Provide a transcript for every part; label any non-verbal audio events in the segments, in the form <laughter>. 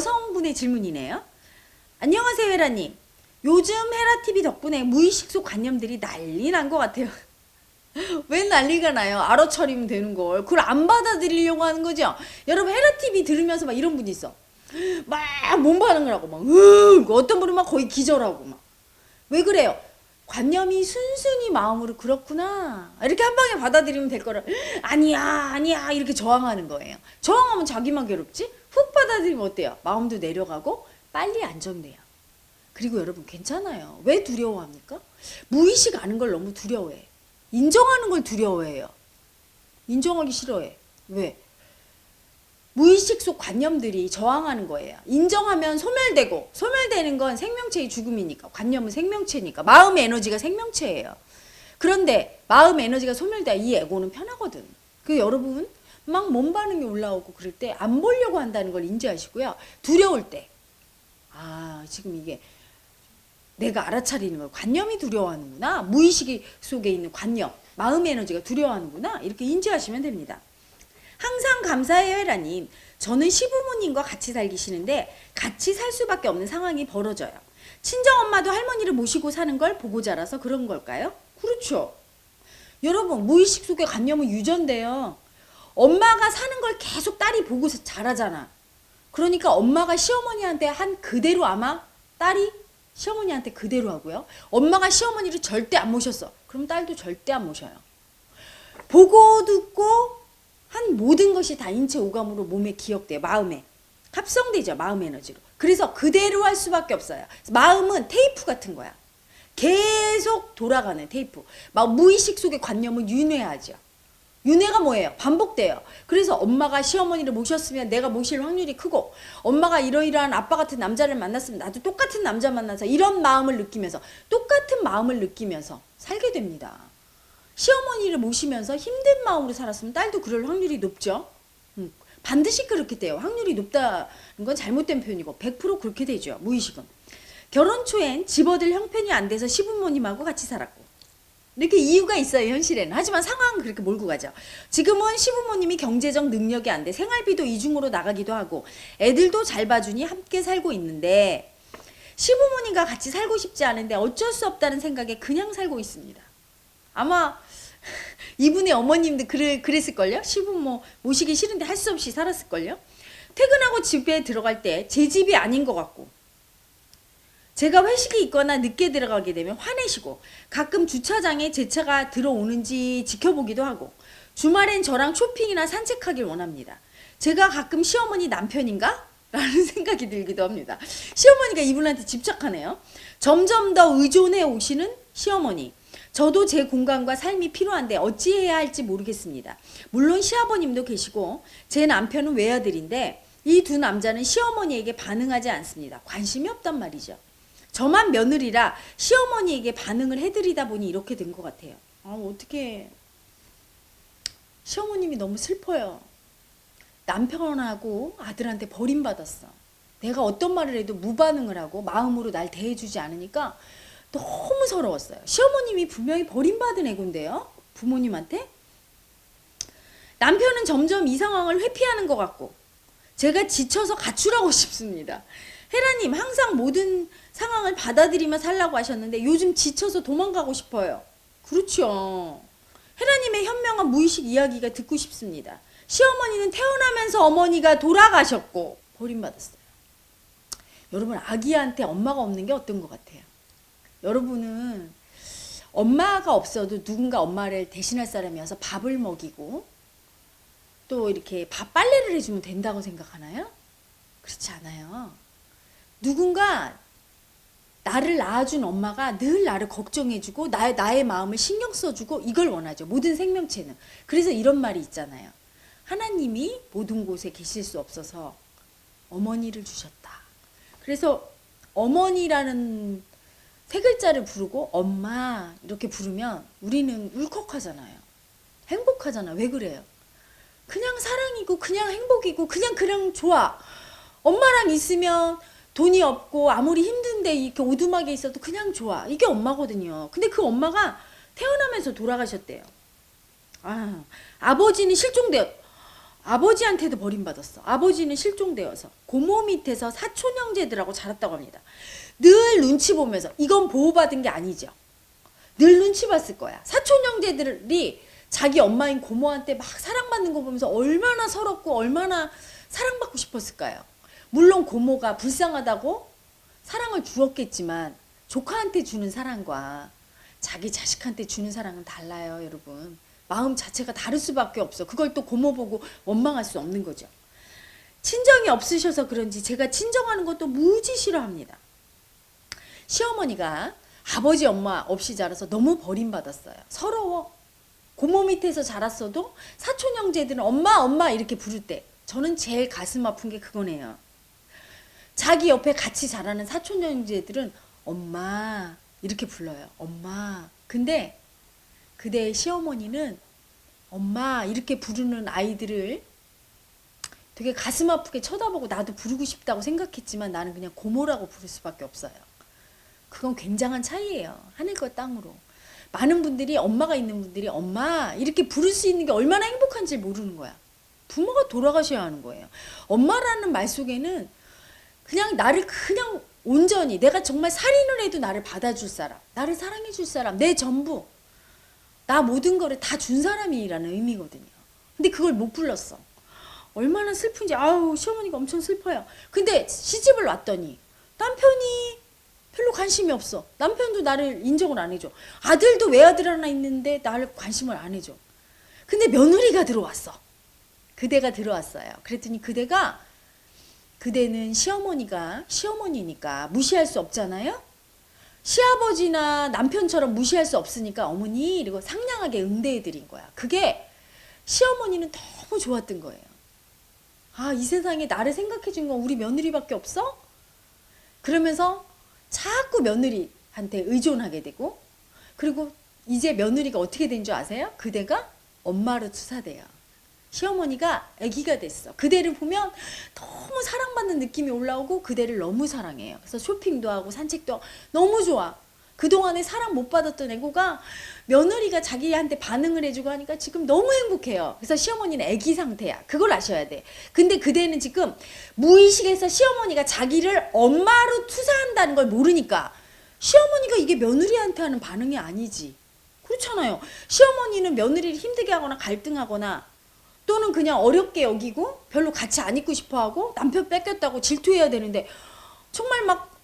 여성분의 질문이네요. 안녕하세요, 헤라님. 요즘 헤라TV 덕분에 무의식 속 관념들이 난리 난 것 같아요. <laughs> 왜 난리가 나요? 알아차리면 되는 걸. 그걸 안 받아들이려고 하는 거죠? 여러분, 헤라TV 들으면서 막 이런 분 있어. 막 몸 반응을 하고 막, 으 어떤 분은 막 거의 기절하고 막. 왜 그래요? 관념이 순순히 마음으로 그렇구나. 이렇게 한 방에 받아들이면 될 거를, 아니야, 아니야, 이렇게 저항하는 거예요. 저항하면 자기만 괴롭지? 훅 받아들이면 어때요? 마음도 내려가고 빨리 안정돼요. 그리고 여러분 괜찮아요. 왜 두려워합니까? 무의식 아는 걸 너무 두려워해. 인정하는 걸 두려워해요. 인정하기 싫어해. 왜? 무의식 속 관념들이 저항하는 거예요. 인정하면 소멸되고 소멸되는 건 생명체의 죽음이니까 관념은 생명체니까 마음의 에너지가 생명체예요. 그런데 마음 에너지가 소멸돼 이 에고는 편하거든. 그 여러분 막 몸 반응이 올라오고 그럴 때 안 보려고 한다는 걸 인지하시고요. 두려울 때 아, 지금 이게 내가 알아차리는 걸 관념이 두려워하는구나. 무의식 속에 있는 관념, 마음의 에너지가 두려워하는구나. 이렇게 인지하시면 됩니다. 항상 감사해요, 헤라님. 저는 시부모님과 같이 살기 싫은데 같이 살 수밖에 없는 상황이 벌어져요. 친정 엄마도 할머니를 모시고 사는 걸 보고 자라서 그런 걸까요? 그렇죠. 여러분, 무의식 속에 관념은 유전돼요. 엄마가 사는 걸 계속 딸이 보고 자라잖아. 그러니까 엄마가 시어머니한테 한 그대로 아마 딸이 시어머니한테 그대로 하고요. 엄마가 시어머니를 절대 안 모셨어. 그럼 딸도 절대 안 모셔요. 보고 듣고 한 모든 것이 다 인체 오감으로 몸에 기억돼요. 마음에. 합성되죠. 마음 에너지로. 그래서 그대로 할 수밖에 없어요. 마음은 테이프 같은 거야. 계속 돌아가는 테이프. 막 무의식 속의 관념은 윤회하죠. 윤회가 뭐예요? 반복돼요. 그래서 엄마가 시어머니를 모셨으면 내가 모실 확률이 크고 엄마가 이러이러한 아빠 같은 남자를 만났으면 나도 똑같은 남자 만나서 이런 마음을 느끼면서 똑같은 마음을 느끼면서 살게 됩니다. 시어머니를 모시면서 힘든 마음으로 살았으면 딸도 그럴 확률이 높죠. 음, 반드시 그렇게 돼요. 확률이 높다는 건 잘못된 표현이고 100% 그렇게 되죠. 무의식은. 결혼 초엔 집어들 형편이 안 돼서 시부모님하고 같이 살았고 이렇게 이유가 있어요 현실에는 하지만 상황은 그렇게 몰고 가죠 지금은 시부모님이 경제적 능력이 안 돼 생활비도 이중으로 나가기도 하고 애들도 잘 봐주니 함께 살고 있는데 시부모님과 같이 살고 싶지 않은데 어쩔 수 없다는 생각에 그냥 살고 있습니다 아마 <laughs> 이분의 어머님도 그래, 그랬을걸요 시부모 모시기 싫은데 할 수 없이 살았을걸요 퇴근하고 집에 들어갈 때 제 집이 아닌 것 같고 제가 회식이 있거나 늦게 들어가게 되면 화내시고 가끔 주차장에 제 차가 들어오는지 지켜보기도 하고 주말엔 저랑 쇼핑이나 산책하길 원합니다. 제가 가끔 시어머니 남편인가? <laughs> 라는 생각이 들기도 합니다. 시어머니가 이분한테 집착하네요. 점점 더 의존해 오시는 시어머니. 저도 제 공간과 삶이 필요한데 어찌해야 할지 모르겠습니다. 물론 시아버님도 계시고 제 남편은 외아들인데 이 두 남자는 시어머니에게 반응하지 않습니다. 관심이 없단 말이죠. 저만 며느리라 시어머니에게 반응을 해드리다 보니 이렇게 된 것 같아요. 아, 어떻게 시어머님이 너무 슬퍼요. 남편하고 아들한테 버림받았어. 내가 어떤 말을 해도 무반응을 하고 마음으로 날 대해주지 않으니까 너무 서러웠어요. 시어머님이 분명히 버림받은 애군데요. 부모님한테. 남편은 점점 이 상황을 회피하는 것 같고 제가 지쳐서 가출하고 <laughs> 싶습니다. 헤라님 항상 모든 상황을 받아들이며 살라고 하셨는데 요즘 지쳐서 도망가고 싶어요. 그렇죠. 헤라님의 현명한 무의식 이야기가 듣고 싶습니다. 시어머니는 태어나면서 어머니가 돌아가셨고 버림받았어요. 여러분 아기한테 엄마가 없는 게 어떤 것 같아요? 여러분은 엄마가 없어도 누군가 엄마를 대신할 사람이 어서 밥을 먹이고 또 이렇게 밥 빨래를 해주면 된다고 생각하나요? 그렇지 않아요. 누군가 나를 낳아준 엄마가 늘 나를 걱정해주고 나의, 나의 마음을 신경 써주고 이걸 원하죠. 모든 생명체는. 그래서 이런 말이 있잖아요. 하나님이 모든 곳에 계실 수 없어서 어머니를 주셨다. 그래서 어머니라는 세 글자를 부르고 엄마 이렇게 부르면 우리는 울컥하잖아요. 행복하잖아. 왜 그래요? 그냥 사랑이고 그냥 행복이고 그냥 그냥 좋아. 엄마랑 있으면 돈이 없고 아무리 힘든데 이렇게 오두막에 있어도 그냥 좋아. 이게 엄마거든요. 근데 그 엄마가 태어나면서 돌아가셨대요. 아, 아버지는 실종되었. 아버지한테도 버림받았어. 아버지는 실종되어서 고모 밑에서 사촌 형제들하고 자랐다고 합니다. 늘 눈치 보면서 이건 보호받은 게 아니죠. 늘 눈치 봤을 거야. 사촌 형제들이 자기 엄마인 고모한테 막 사랑받는 거 보면서 얼마나 서럽고 얼마나 사랑받고 싶었을까요? 물론 고모가 불쌍하다고 사랑을 주었겠지만 조카한테 주는 사랑과 자기 자식한테 주는 사랑은 달라요, 여러분. 마음 자체가 다를 수밖에 없어. 그걸 또 고모 보고 원망할 수 없는 거죠. 친정이 없으셔서 그런지 제가 친정하는 것도 무지 싫어합니다. 시어머니가 아버지 엄마 없이 자라서 너무 버림받았어요. 서러워. 고모 밑에서 자랐어도 사촌 형제들은 엄마 엄마 이렇게 부를 때 저는 제일 가슴 아픈 게 그거네요. 자기 옆에 같이 자라는 사촌 형제들은 엄마 이렇게 불러요. 엄마. 근데 그대의 시어머니는 엄마 이렇게 부르는 아이들을 되게 가슴 아프게 쳐다보고 나도 부르고 싶다고 생각했지만 나는 그냥 고모라고 부를 수밖에 없어요. 그건 굉장한 차이예요. 하늘과 땅으로. 많은 분들이 엄마가 있는 분들이 엄마 이렇게 부를 수 있는 게 얼마나 행복한지 모르는 거야. 부모가 돌아가셔야 하는 거예요. 엄마라는 말 속에는 그냥 나를 그냥 온전히 내가 정말 살인을 해도 나를 받아줄 사람, 나를 사랑해 줄 사람, 내 전부, 나 모든 거를 다 준 사람이라는 의미거든요. 근데 그걸 못 불렀어. 얼마나 슬픈지 아우 시어머니가 엄청 슬퍼요. 근데 시집을 왔더니 남편이 별로 관심이 없어. 남편도 나를 인정을 안 해줘. 아들도 외아들 하나 있는데 나를 관심을 안 해줘. 근데 며느리가 들어왔어. 그대가 들어왔어요. 그랬더니 그대가 그대는 시어머니가 시어머니니까 무시할 수 없잖아요. 시아버지나 남편처럼 무시할 수 없으니까 어머니 이러고 상냥하게 응대해 드린 거야. 그게 시어머니는 너무 좋았던 거예요. 아, 이 세상에 나를 생각해 준 건 우리 며느리밖에 없어? 그러면서 자꾸 며느리한테 의존하게 되고 그리고 이제 며느리가 어떻게 된 줄 아세요? 그대가 엄마로 투사돼요. 시어머니가 아기가 됐어. 그대를 보면 너무 사랑받는 느낌이 올라오고 그대를 너무 사랑해요. 그래서 쇼핑도 하고 산책도 너무 좋아. 그동안에 사랑 못 받았던 애고가 며느리가 자기한테 반응을 해주고 하니까 지금 너무 행복해요. 그래서 시어머니는 아기 상태야. 그걸 아셔야 돼. 근데 그대는 지금 무의식에서 시어머니가 자기를 엄마로 투사한다는 걸 모르니까 시어머니가 이게 며느리한테 하는 반응이 아니지. 그렇잖아요. 시어머니는 며느리를 힘들게 하거나 갈등하거나 또는 그냥 어렵게 여기고 별로 같이 안 있고 싶어 하고 남편 뺏겼다고 질투해야 되는데 정말 막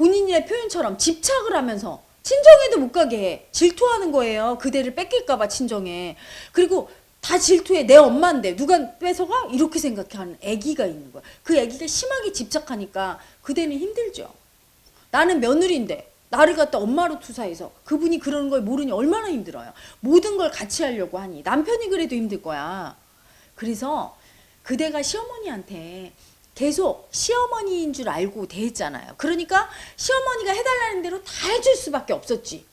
본인의 표현처럼 집착을 하면서 친정에도 못 가게 해. 질투하는 거예요. 그대를 뺏길까봐 친정에. 그리고 다 질투해. 내 엄마인데 누가 뺏어가? 이렇게 생각하는 아기가 있는 거야. 그 아기가 심하게 집착하니까 그대는 힘들죠. 나는 며느리인데 나를 갖다 엄마로 투사해서 그분이 그러는 걸 모르니 얼마나 힘들어요. 모든 걸 같이 하려고 하니 남편이 그래도 힘들 거야. 그래서 그대가 시어머니한테 계속 시어머니인 줄 알고 대했잖아요. 그러니까 시어머니가 해달라는 대로 다 해줄 수밖에 없었지.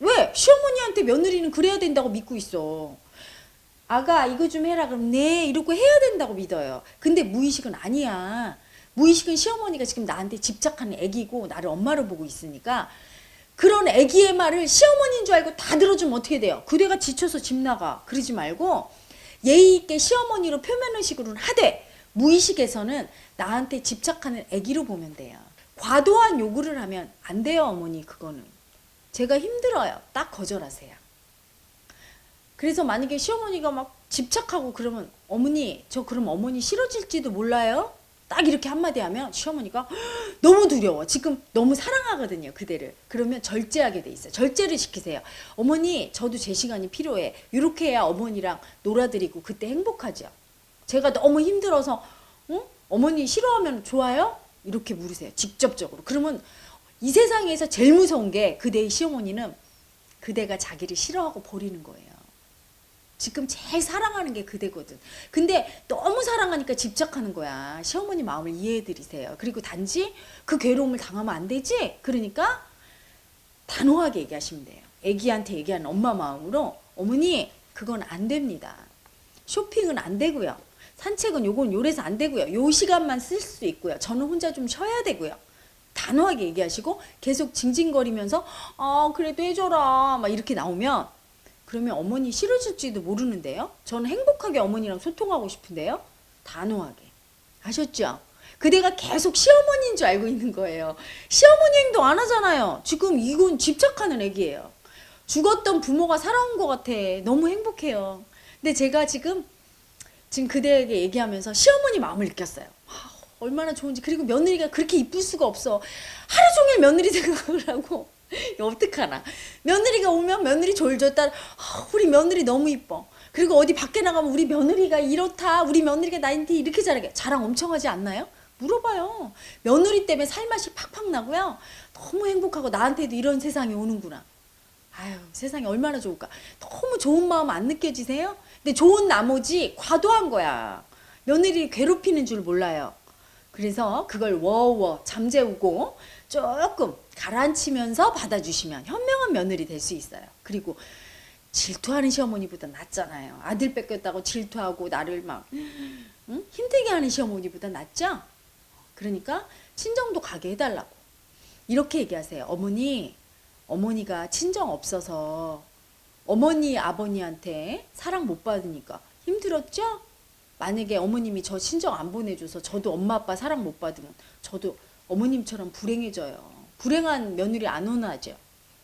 왜? 시어머니한테 며느리는 그래야 된다고 믿고 있어. 아가 이거 좀 해라 그럼 네 이러고 해야 된다고 믿어요. 근데 무의식은 아니야. 무의식은 시어머니가 지금 나한테 집착하는 애기고 나를 엄마로 보고 있으니까 그런 애기의 말을 시어머니인 줄 알고 다 들어주면 어떻게 돼요? 그대가 지쳐서 집 나가. 그러지 말고 예의 있게 시어머니로 표면의식으로는 하되 무의식에서는 나한테 집착하는 애기로 보면 돼요. 과도한 요구를 하면 안 돼요, 어머니. 그거는. 제가 힘들어요. 딱 거절하세요. 그래서 만약에 시어머니가 막 집착하고 그러면 어머니, 저 그럼 어머니 싫어질지도 몰라요? 딱 이렇게 한마디 하면 시어머니가 너무 두려워. 지금 너무 사랑하거든요, 그대를. 그러면 절제하게 돼 있어요. 절제를 시키세요. 어머니, 저도 제 시간이 필요해. 이렇게 해야 어머니랑 놀아드리고 그때 행복하죠. 제가 너무 힘들어서, 응? 어머니 싫어하면 좋아요? 이렇게 물으세요. 직접적으로. 그러면 이 세상에서 제일 무서운 게 그대의 시어머니는 그대가 자기를 싫어하고 버리는 거예요. 지금 제일 사랑하는 게 그대거든. 근데 너무 사랑하니까 집착하는 거야. 시어머니 마음을 이해해 드리세요. 그리고 단지 그 괴로움을 당하면 안 되지? 그러니까 단호하게 얘기하시면 돼요. 애기한테 얘기하는 엄마 마음으로 어머니 그건 안 됩니다. 쇼핑은 안 되고요. 산책은 요건 요래서 안 되고요. 요 시간만 쓸 수 있고요. 저는 혼자 좀 쉬어야 되고요. 단호하게 얘기하시고 계속 징징거리면서 아 그래도 해줘라 막 이렇게 나오면 그러면 어머니 싫어질지도 모르는데요. 저는 행복하게 어머니랑 소통하고 싶은데요. 단호하게. 아셨죠? 그대가 계속 시어머니인 줄 알고 있는 거예요. 시어머니 행동 안 하잖아요. 지금 이건 집착하는 애기예요. 죽었던 부모가 살아온 것 같아. 너무 행복해요. 근데 제가 지금 지금 그대에게 얘기하면서 시어머니 마음을 느꼈어요. 아, 얼마나 좋은지 그리고 며느리가 그렇게 이쁠 수가 없어. 하루 종일 며느리 <laughs> 생각을 하고 어떡하나. 며느리가 오면 며느리 졸졸 따라 아, 우리 며느리 너무 이뻐. 그리고 어디 밖에 나가면 우리 며느리가 이렇다. 우리 며느리가 나한테 이렇게 잘하게 자랑 엄청 하지 않나요? 물어봐요. 며느리 때문에 살맛이 팍팍 나고요. 너무 행복하고 나한테도 이런 세상이 오는구나. 아유 세상이 얼마나 좋을까. 너무 좋은 마음 안 느껴지세요? 근데 좋은 나머지 과도한 거야. 며느리 괴롭히는 줄 몰라요. 그래서 그걸 워워 잠재우고 조금 가라앉히면서 받아주시면 현명한 며느리 될 수 있어요. 그리고 질투하는 시어머니보다 낫잖아요. 아들 뺏겼다고 질투하고 나를 막 응? 힘들게 하는 시어머니보다 낫죠? 그러니까 친정도 가게 해달라고. 이렇게 얘기하세요. 어머니, 어머니가 친정 없어서 어머니, 아버니한테 사랑 못 받으니까 힘들었죠? 만약에 어머님이 저 친정 안 보내줘서 저도 엄마 아빠 사랑 못 받으면 저도 어머님처럼 불행해져요. 불행한 며느리 안 원하죠.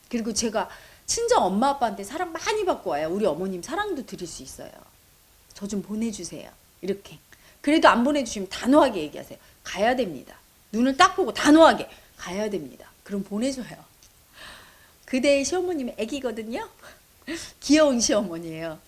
그리고 제가 친정 엄마 아빠한테 사랑 많이 받고 와요. 우리 어머님 사랑도 드릴 수 있어요. 저 좀 보내주세요. 이렇게. 그래도 안 보내주시면 단호하게 얘기하세요. 가야 됩니다. 눈을 딱 보고 단호하게 가야 됩니다. 그럼 보내줘요. 그대의 시어머님은 애기거든요. 귀여운 시어머니예요.